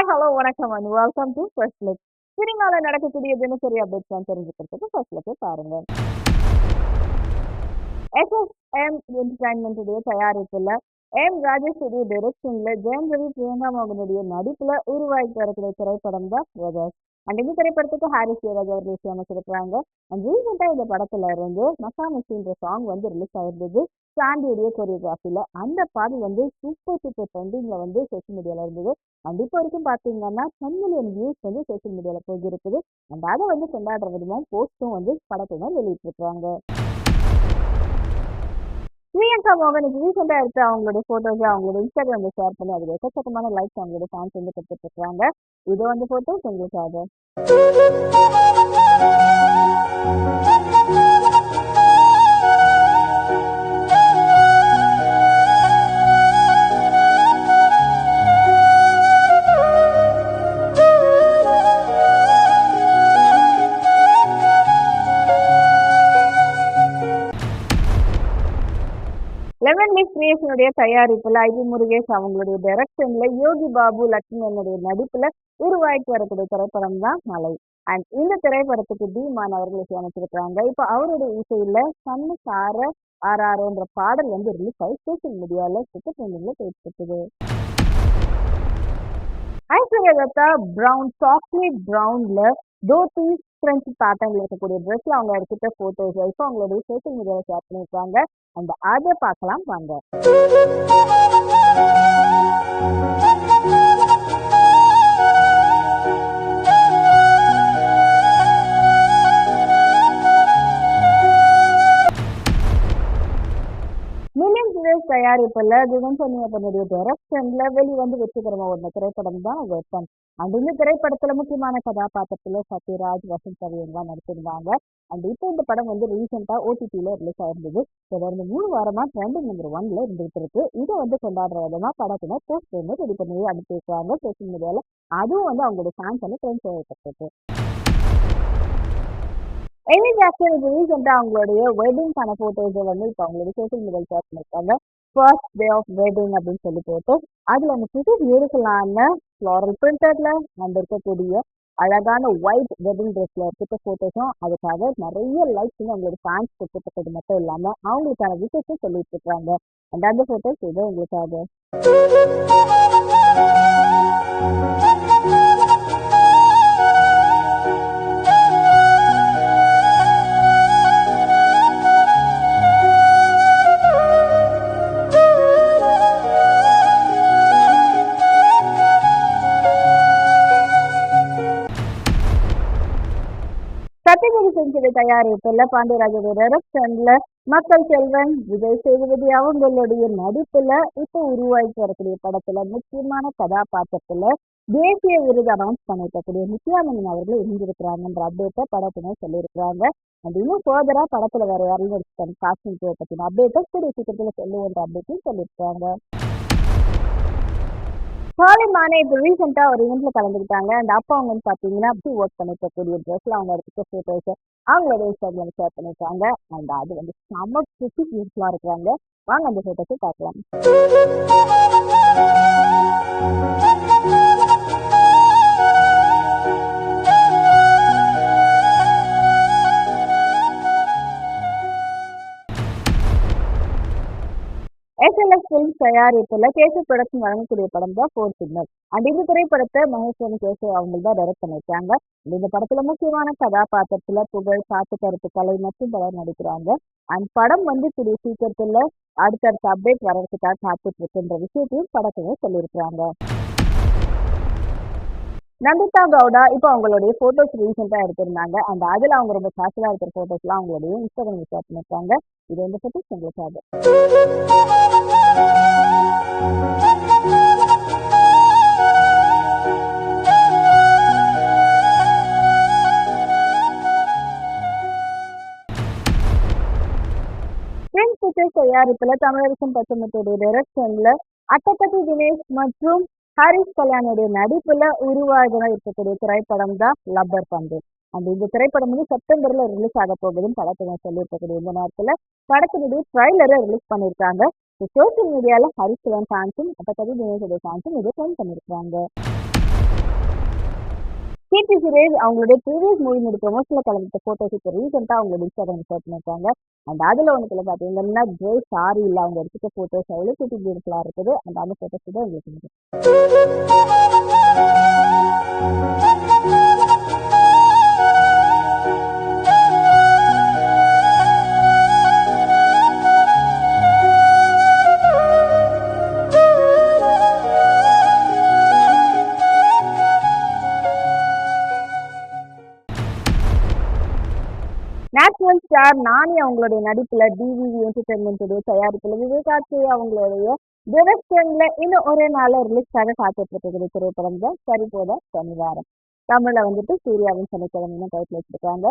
Hi hello வணக்கம் and welcome to first look சினிமால நடக்கக்கூடிய தினசரி அப்டேட்ஸ் தான் தெரிஞ்சுக்கிறதுக்கு ஃபர்ஸ்ட் லுக்கை பாருங்க. எஸ்எஸ்எம் என்டர்டைன்மெண்ட்டுடைய தயாரிப்புல எம் ராஜேஸ்வரி டைரக்ஷன்ல ஜெயம் ரவி பிரியங்கா மோகனுடைய நடிப்புல உருவாக்கி வரக்கூடிய திரைப்படம் தான் பிரதர்ஸ் அண்ட் இந்த திரைப்படத்துக்கு ஹாரிஸ் ஜெயராஜ் அவர்கள் இசையமைச்சிருக்கிறாங்க அண்ட் ரீசெண்டாக இந்த படத்துல இருந்து மசா மிஷின்ற சாங் வந்து ரிலீஸ் ஆயிருந்தது. சாண்டியுடைய கொரியோகிராஃபியில் அந்த பாடல் வந்து சூப்பர் சூப்பர் ட்ரெண்டிங்கில் வந்து சோஷியல் மீடியாவில் இருந்தது. அண்ட் இப்போ வரைக்கும் பார்த்தீங்கன்னா டென் மில்லியன் வியூஸ் வந்து சோஷியல் மீடியாவில் போயிருக்குது. அண்ட் அதை வந்து கொண்டாடுற விதமாக போஸ்ட்டும் வந்து படத்தை வெளியிட்டிருக்கிறாங்க. பிரியங்கா மோகன் ரீசெண்டாக எடுத்து அவங்களுடைய ஃபோட்டோஸ் அவங்களோட இன்ஸ்டாகிராம்ல ஷேர் பண்ணி அதுக்கு எக்கச்சக்கமான லைக்ஸ் அவங்களோட ஃபேன்ஸ் வந்து கொடுத்துட்டு இருக்காங்க இது வந்து ஃபோட்டோஸ் உங்களுக்காக லெவன் லீஃப் கிரியேஷனுடைய தயாரிப்புல ஐபி முருகேஷ் அவங்களுடைய டைரக்ஷன்ல யோகி பாபு லட்சுமணனுடைய நடிப்புல உருவாக்கி வரக்கூடிய திரைப்படம் தான் மலை. அண்ட் இந்த திரைப்படத்துக்கு பீமான் அவர்கள் இசையமைச்சிருக்காங்க இப்போ அவருடைய இசையில சன்னு சார ஆர்ஆர்ன்ற பாடல் வந்து ரிலீஸ் ஆகி சோசியல் மீடியால சுத்த ட்ரெண்டிங்ல போயிட்டு ஐஸ்வர்யா தத்தா பிரவுன் சாக்லேட் பிரவுன்ல தோத்தி ஃப்ரெண்ட்ஸ் பேட்டர்ன்ல இருக்கக்கூடிய ட்ரெஸ்ல அவங்க எடுத்துட்ட போட்டோஸ் இப்போ அவங்களுடைய சோசியல் மீடியாவில் ஷேர் பண்ணியிருக்காங்க அந்த அதை பார்க்கலாம் வாங்க. தயாரிப்புல தினம் பண்ணியப்பனுடைய டைரக்ஷன்ல வெளி வந்து வெற்றிகரமா ஒண்ணு திரைப்படம் தான் வெப்பன் அண்ட் இந்த திரைப்படத்துல முக்கியமான கதாபாத்திரத்துல சத்யராஜ் வசந்த் கவியன் தான் நடிச்சிருந்தாங்க அண்ட் இப்போ இந்த படம் வந்து ரீசெண்டா ஓடிடியில ரிலீஸ் ஆயிருந்தது. தொடர்ந்து மூணு வாரமா ட்ரெண்டிங் நம்பர் ஒன்ல இருந்துகிட்டு இருக்கு. இதை வந்து கொண்டாடுற விதமா படத்தினர் போஸ்ட் வந்து ரெடி பண்ணி அனுப்பியிருக்காங்க சோசியல் மீடியால அதுவும் வந்து அவங்களோட ஃபேன்ஸ் வந்து ட்ரெண்ட் செய்யப்பட்டிருக்கு. எமி ஜாக்சன் ரீசெண்டா ரீசெண்டாக அவங்களுடைய வெட்டிங்கான ஃபோட்டோஸை வந்து இப்போ அவங்களுடைய சோஷியல் மீடியா ஷேர் பண்ணிருக்காங்க. ஃபர்ஸ்ட் டே ஆஃப் வெட்டிங் அப்படின்னு சொல்லி போட்டு அதில் அந்த புது பியூட்டிஃபுல்லான ஃப்ளாரல் பிரிண்டட்ல நம்ம இருக்கக்கூடிய அழகான ஒயிட் வெட்டிங் ட்ரெஸ்ல இருக்கிற ஃபோட்டோஸும் அதுக்காக நிறைய லைக்ஸ் அவங்களோட ஃபேன்ஸ் கொடுத்துருக்கிறது மட்டும் இல்லாமல் அவங்களுக்கான விஷயத்தையும் சொல்லிட்டு இருக்காங்க. அண்ட் அந்த ஃபோட்டோஸ் இது உங்களுக்காக செஞ்சது தயாரிப்புல பாண்டியராஜோட டைரக்ஷன்ல மக்கள் செல்வன் விஜய் சேதுபதி அவங்களுடைய நடிப்புல இப்போ உருவாக்கி வரக்கூடிய படத்துல முக்கியமான கதாபாத்திரத்துல தேசிய விருது அனௌன்ஸ் பண்ணிருக்கக்கூடிய நித்யானந்தன் அவர்கள் இருந்திருக்கிறாங்கன்ற அப்டேட்டை படத்தினர் சொல்லியிருக்கிறாங்க. அது இன்னும் ஃபர்தரா படத்துல வேற யாரையும் காஸ்டிங் பத்தின அப்டேட்டை கூடிய சீக்கிரத்துல சொல்லுவோன்ற அப்டேட்டையும் சொல்லியிருக்காங்க. சாலை மானே இப்போ ரீசெண்டாக ஒரு இவெண்ட்ல கலந்துக்கிட்டாங்க. அந்த அப்பா அவங்க வந்து பார்த்தீங்கன்னா அப்படி ஒர்க் பண்ணிருக்கக்கூடிய ட்ரெஸ்ல அவங்க எடுத்துக்க ஃபோட்டோஸ் அவங்களோட இன்ஸ்டாகிராம் ஷேர் பண்ணிருக்காங்க அண்ட் அது வந்து செம்ம சுற்றி யூஸ்ஃபுல்லாக இருக்கிறாங்க. வாங்க அந்த ஃபோட்டோஸை பார்க்கலாம். எஸ்எல்எஸ் தயாரிப்புல கேசவ் ப்ரொடக்ஷன் வழங்கக்கூடிய படம் தான் ஃபோர் சிக்னல் அண்ட் இந்த திரைப்படத்தை மகேஸ்வரன் கேசவ் அவங்க தான் டைரக்ட் பண்ணிருக்காங்க இந்த படத்துல முக்கியமான கதாபாத்திரத்துல புகழ் காத்து கருத்து கலை மற்றும் பலர் நடிக்கிறாங்க. அண்ட் படம் வந்து கூடிய சீக்கிரத்துல அடுத்தடுத்த அப்டேட் வர்றதுக்காக காத்துட்டு இருக்குன்ற விஷயத்தையும் படத்துல சொல்லியிருக்கிறாங்க. நந்திதா கவுடா இப்போ அவங்களுடைய போட்டோஸ் ரீசெண்டா எடுத்திருந்தாங்க. அண்ட் அதுல அவங்க ரொம்ப கேஷுவலா இருக்கிற போட்டோஸ்லாம் அவங்களுடைய இன்ஸ்டாகிராம் ஷேர் பண்ணிருக்காங்க இது வந்து போட்டோஸ் உங்களுக்காக தயாரிப்புல தமிழரசன் பச்சமத்துடைய டைரக்ஷன்ல அட்டப்பட்டி தினேஷ் மற்றும் ஹரிஷ் கல்யாணுடைய நடிப்புல உருவாக இருக்கக்கூடிய திரைப்படம் தான் லப்பர் பந்து. அந்த இந்த திரைப்படம் வந்து செப்டம்பர்ல ரிலீஸ் ஆக போகுதுன்னு படத்தை சொல்லியிருக்கக்கூடிய இந்த நேரத்துல படத்தினுடைய ட்ரைலரை ரிலீஸ் பண்ணியிருக்காங்க. சோசியல் மீடியால ஹரிஷ் கல்யாண் ஃபேன்ஸும் அட்டப்பட்டி தினேஷோட ஃபேன்ஸும் இதை ஃபோன் பண்ணியிருக்காங்க கீர்த்தி சுரேஷ் அவங்களுடைய ப்ரீவியஸ் மூவி முடி ப்ரொமோஷனில் கலந்துட்ட போட்டோஸ் இப்போ ரீசெண்டாக அவங்களோட இன்ஸ்டாகிராம் ஷேர் பண்ணியிருக்காங்க அண்ட் அதில் ஒன்றுல பார்த்தீங்கன்னா ட்ரே சாரி இல்லை அவங்க எடுத்துக்க ஃபோட்டோஸ் அவ்வளோ குட்டி பியூட்டிஃபுல்லாக இருக்குது. அந்த அந்த போட்டோஸ் தான் உங்களுக்கு ஆர் நாணி அவங்களுடைய நடிப்புல டிவிவி என்டர்டைன்மெண்ட்டுடைய தயாரிப்புல விவேகாட்சி அவங்களுடைய டிரெக்ஷன்ல இன்னும் ஒரே நாள்ல ரிலீஸ் ஆக காத்துட்டு இருக்கிற திரைப்படம் தான். சரி போத சனிவாரம். தமிழ்ல வந்துட்டு சூர்யாவின் சனிக்கிழமை டைட்டில் வச்சிருக்காங்க.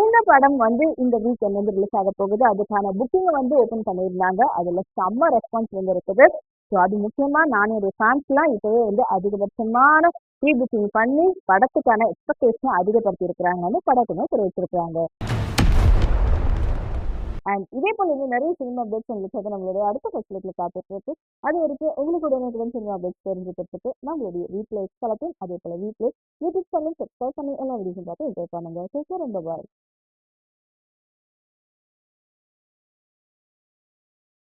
இந்த படம் வந்து இந்த வீக்கெண்ட் வந்து ரிலீஸ் ஆக போகுது. அதுக்கான புக்கிங்கை வந்து ஓபன் பண்ணியிருந்தாங்க. அதுல செம்ம ரெஸ்பான்ஸ் வந்து இருக்குது. ஸோ அது முக்கியமா நானுடைய ஃபேன்ஸ்லாம் இப்போவே வந்து அதிகபட்சமான ப்ரீ புக்கிங் பண்ணி படத்துக்கான எக்ஸ்பெக்டேஷனை அதிகப்படுத்தி இருக்கிறாங்கன்னு படக்குமே தெரிவிச்சிருக்காங்க அண்ட் இதே போல இன்னும் நிறைய சினிமா அப்டேட்ஸ் உங்களுக்கு வந்து நம்மளுடைய அடுத்த ஃபெசிலிட்டியில் காத்துட்டு இருக்கு. அது வரைக்கும் உங்களுக்கு உடனே சினிமா அப்டேட்ஸ் தெரிஞ்சுக்கிறதுக்கு நம்மளுடைய வீட்டில் எக்ஸ்பலத்தையும் அதே போல வீட்டில் யூடியூப் சேனல் சப்ஸ்கிரைப் பண்ணி எல்லா வீடியோஸும் பார்த்து என்ஜாய் பண்ணுங்க. ரொம்ப பாய்